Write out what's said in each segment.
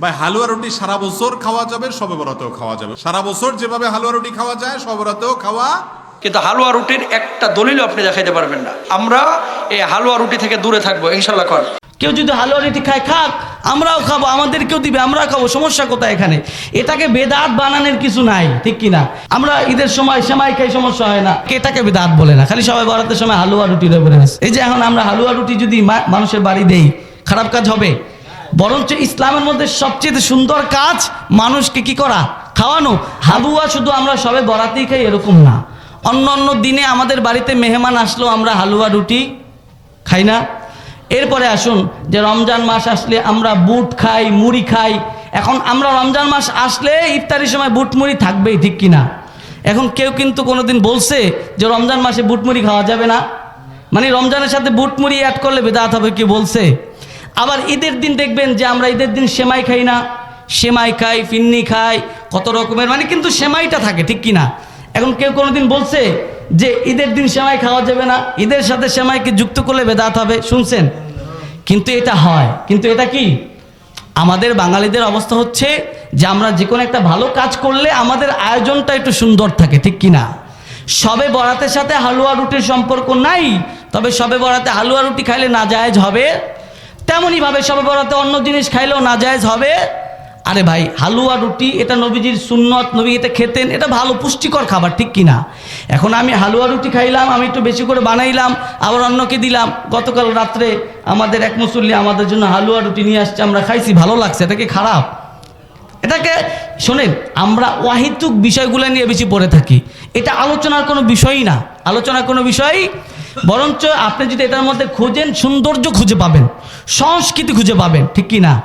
ভাই হালুয়া রুটি সারা বছর খাওয়া যাবে সবে বরাতেও খাওয়া যাবে। সারা বছর যেভাবে হালুয়া রুটি খাওয়া যায় সবে বরাতেও খাওয়া কিন্তু হালুয়া রুটির একটা দলিলও আপনি দেখাইতে পারবেন না। আমরা এই হালুয়া রুটি থেকে দূরে থাকব ইনশাল্লাহ কর। কেউ যদি হালুয়া রুটি খায় খাক আমরাও খাব আমাদেরকেও দিবে আমরাও খাব সমস্যা কোথায় এখানে? এটাকে বেদাত বানানোর কিছু নাই ঠিক কি না আমরা ঈদের সময় সেমাই খাই সমস্যা হয় না। এটাকে বেদাত বলে না? খালি সবাই বরাতের সময় হালুয়া রুটি বলে এই যে এখন আমরা হালুয়া রুটি যদি মা- মানুষের বাড়ি দেই খারাপ কাজ হবে? বরঞ্চ ইসলামের মধ্যে সবচেয়ে সুন্দর কাজ মানুষকে কি করা? খাওয়ানো। হালুয়া শুধু আমরা সবে বরাতেই খাই, এরকম না। অন্য অন্য দিনে আমাদের বাড়িতে মেহমান আসলেও আমরা হালুয়া, রুটি খাই না। এরপরে আসুন যে রমজান মাস আসলে আমরা বুট খাই, মুড়ি খাই। এখন আমরা রমজান মাস আসলে ইফতারির সময় বুট মুড়ি থাকবেই, ঠিক কিনা? এখন কেউ কিন্তু কোনোদিন বলছে যে রমজান মাসে বুট মুড়ি খাওয়া যাবে না। মানে রমজানের সাথে বুট মুড়ি অ্যাড করলে বেদাত হবে কি বলছে। আবার ঈদের দিন দেখবেন যে আমরা ঈদের দিন সেমাই খাই না। সেমাই খাই, ফিন্নি খাই, কত রকমের মানে কিন্তু সেমাইটা থাকে, ঠিক কি না এখন কেউ কোনোদিন বলছে যে ঈদের দিন সেমাই খাওয়া যাবে না, ঈদের সাথে সেমাইকে যুক্ত করলে বেদাত হবে, শুনছেন? কিন্তু এটা হয়, কিন্তু এটা কি? আমাদের বাঙালিদের অবস্থা হচ্ছে যে আমরা যে কোনো একটা ভালো কাজ করলে আমাদের আয়োজনটা একটু সুন্দর থাকে, ঠিক কি না সবে বরাতের সাথে হালুয়া রুটির সম্পর্ক নাই, তবে সবে বরাতে হালুয়া রুটি খাইলে নাজায়েজ হবে। তেমনইভাবে সবে বরাতে অন্য জিনিস খাইলেও না নাজায়েজ হবে। আরে ভাই, হালুয়া রুটি, এটা নবীজির সুন্নত, নবী এটা খেতেন, এটা ভালো পুষ্টিকর খাবার, ঠিক কি না এখন আমি হালুয়া রুটি খাইলাম, আমি একটু বেশি করে বানাইলাম, আবার অন্যকে দিলাম। গতকাল রাত্রে আমাদের এক মুসল্লি আমাদের জন্য হালুয়া রুটি নিয়ে আসছে, আমরা খাইছি, ভালো লাগছে, এটা কি খারাপ? এটাকে, শোনেন, আমরা ওয়াহিতুক বিষয়গুলো নিয়ে বেশি পড়ে থাকি। এটা আলোচনার কোনো বিষয়ই না। আলোচনার কোনো বিষয় বরঞ্চ আপনি যদি এটার মধ্যে খোঁজেন, সৌন্দর্য খুঁজে পাবেন, সংস্কৃতি খুঁজে পাবেন, ঠিক কি না?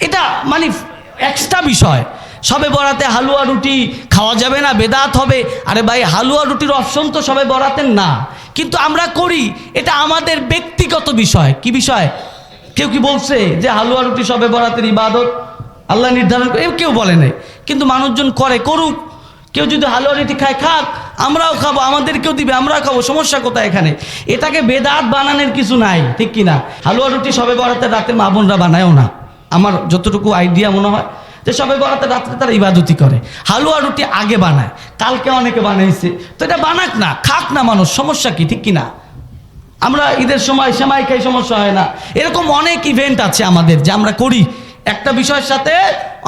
এটা মানে এক্সট্রা বিষয়। সবে বরাতে হালুয়া রুটি খাওয়া যাবে না, বেদাত হবে। আরে ভাই, হালুয়া রুটির অপশন তো সবে বরাতেন না। কিন্তু আমরা করি, এটা আমাদের ব্যক্তিগত বিষয়। কি বিষয়? কেউ কি বলছে যে হালুয়া রুটি সবে বরাতের ইবাদত? আল্লাহ নির্ধারণ করে কেউ বলে নাই। কিন্তু মানুষজন করে, করুক। কেউ যদি হালুয়া রুটি খায়, খাক। আমরাও খাব, আমাদেরকেও দিবে, আমরাও খাব, সমস্যা কোথায় এখানে? এটাকে বেদাত বানানোর কিছু নাই, ঠিক কি না হালুয়া রুটি সবে বরাতে রাতে মা বোনরা বানায়ও না। আমার যতটুকু আইডিয়া মনে হয় যে সবে বরাতে রাত্রে তারা ইবাদতি করে। হালুয়া রুটি আগে বানায়, কালকে অনেকে বানাইছে। তো এটা বানাক না, খাক না মানুষ, সমস্যা কি, ঠিক কি না আমরা ঈদের সময় সেমাই খাই, সমস্যা হয় না। এরকম অনেক ইভেন্ট আছে আমাদের যে আমরা করি। একটা বিষয়ের সাথে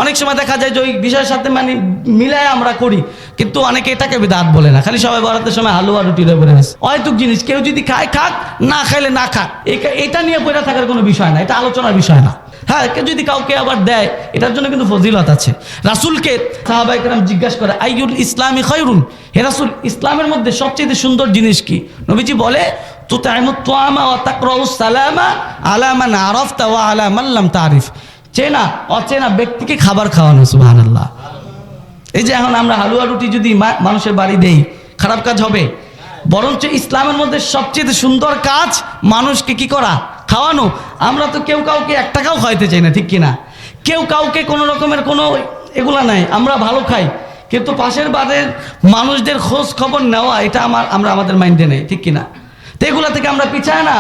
অনেক সময় দেখা যায় যে ওই বিষয়ের সাথে মানে মিলায় আমরা করি। কিন্তু অনেকে এটাকে বেদাত বলে না। খালি সবাই বরাতের সময় হালুয়া রুটি বলে অহেতুক জিনিস, কেউ যদি খায়, খাক, না খাইলে না খাক। এটা নিয়ে পড়ে থাকার কোনো বিষয় না, এটা আলোচনার বিষয় না। হ্যাঁ কেউ যদি কাউকে আবার দেয়, এটার জন্য কিন্তু ফজিলত আছে। রাসুলকে সাহাবাইকরাম জিজ্ঞাসা করে আইউল ইসলামী খয়রুন? হে রাসুল, ইসলামের মধ্যে সবচেয়ে সুন্দর জিনিস কি? নবীজি বলে তু তাইমুত তোয়ামা ও তাকরাউস সালামা আলামান আরফতা ওয়া আলা মাল্লাম তারিফ। চেনা, অচেনা ব্যক্তিকে খাবার খাওয়ানো, সুবহানাল্লাহ। এই যে এখন আমরা হালুয়া রুটি যদি মানুষের বাড়ি দেই, খারাপ কাজ হবে? বরঞ্চ ইসলামের মধ্যে সবচেয়ে সুন্দর কাজ মানুষকে কি করা? খাওয়ানো। আমরা তো কেউ কাউকে এক টাকাও খাওয়াইতে চাই না, ঠিক কিনা? কেউ কাউকে কোনো রকমের কোনো এগুলা নাই, আমরা ভালো খাই। কিন্তু পাশের বাড়ির মানুষদের খোঁজ খবর নেওয়া, এটা আমার আমরা আমাদের মাইন্ডে নেই, ঠিক কিনা? তো এগুলা থেকে আমরা পিছায় না।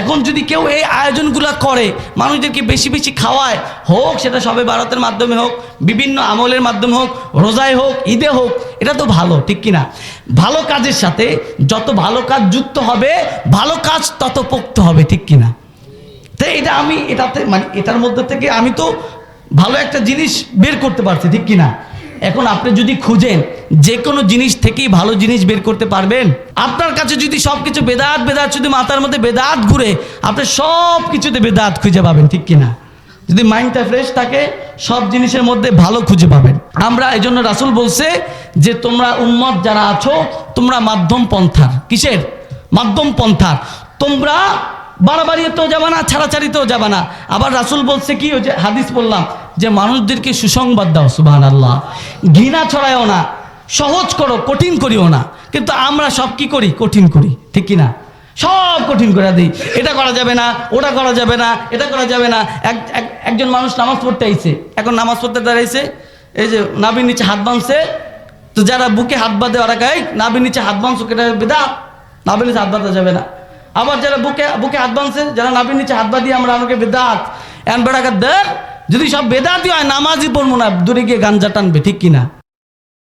এখন যদি কেউ এই আয়োজনগুলো করে, মানুষদেরকে বেশি বেশি খাওয়ায়, হোক সেটা সবে ভারতের মাধ্যমে হোক, বিভিন্ন আমলের মাধ্যমে হোক, রোজায় হোক, ঈদে হোক, এটা তো ভালো, ঠিক কিনা? ভালো কাজের সাথে যত ভালো কাজ যুক্ত হবে, ভালো কাজ তত পোক্ত হবে, ঠিক কিনা? তো এটা আমি এটাতে মানে এটার মধ্যে থেকে আমি তো ভালো একটা জিনিস বের করতে পারছি, ঠিক কিনা? এখন আপনি যদি খুঁজেন যে কোনো জিনিস থেকেই ভালো জিনিস বের করতে পারবেন। আপনার কাছে যদি সব কিছু বেদাত বেদাত শুধু মাথার মধ্যে বেদাত ঘুরে, আপনি সব কিছুতে বেদাত খুঁজে পাবেন, ঠিক কিনা? যদি মাইন্ডটা ফ্রেশ থাকে, সব জিনিসের মধ্যে ভালো খুঁজে পাবেন। আমরা এই জন্য রাসুল বলছে যে, তোমরা উম্মত যারা আছো, তোমরা মাধ্যম পন্থার। কিসের? মাধ্যম পন্থার। তোমরা বাড়াবাড়িতেও যাবে না, ছাড়াছাড়িতেও যাবে না। আবার রাসুল বলছে কি, ওই যে হাদিস বললাম, যে মানুষদেরকে সুসংবাদ দাও সুবাহ আল্লাহ ঘৃণা ছড়ায়ও না। সহজ করো, কঠিন করিও না। কিন্তু আমরা সব কি করি? কঠিন করি, ঠিক কি না সব কঠিন করে দিই। এটা করা যাবে না, ওটা করা যাবে না, এটা করা যাবে না। এক, এক- একজন মানুষ নামাজ পড়তে আইছে, এখন নামাজ পড়তে দাঁড়াইছে, এই যে নাবির নিচে হাত বাঁধছে, তো যারা বুকে হাত বাঁধে ওরা গায়ে নাবির নিচে হাত বাঁধছো কেটে বেদা নাবির নিচে হাত বাঁধা যাবে না। আবার যারা বুকে বুকে হাত বাঁধছে, যারা নাবির নিচে হাত বাঁধিয়ে আমরা আমাকে বেদাত। এন বেড়াকে দের যদি সব বেদাতি হয়, নামাজই পড়ব না, দূরে গিয়ে গাঞ্জা টানবে, ঠিক কিনা?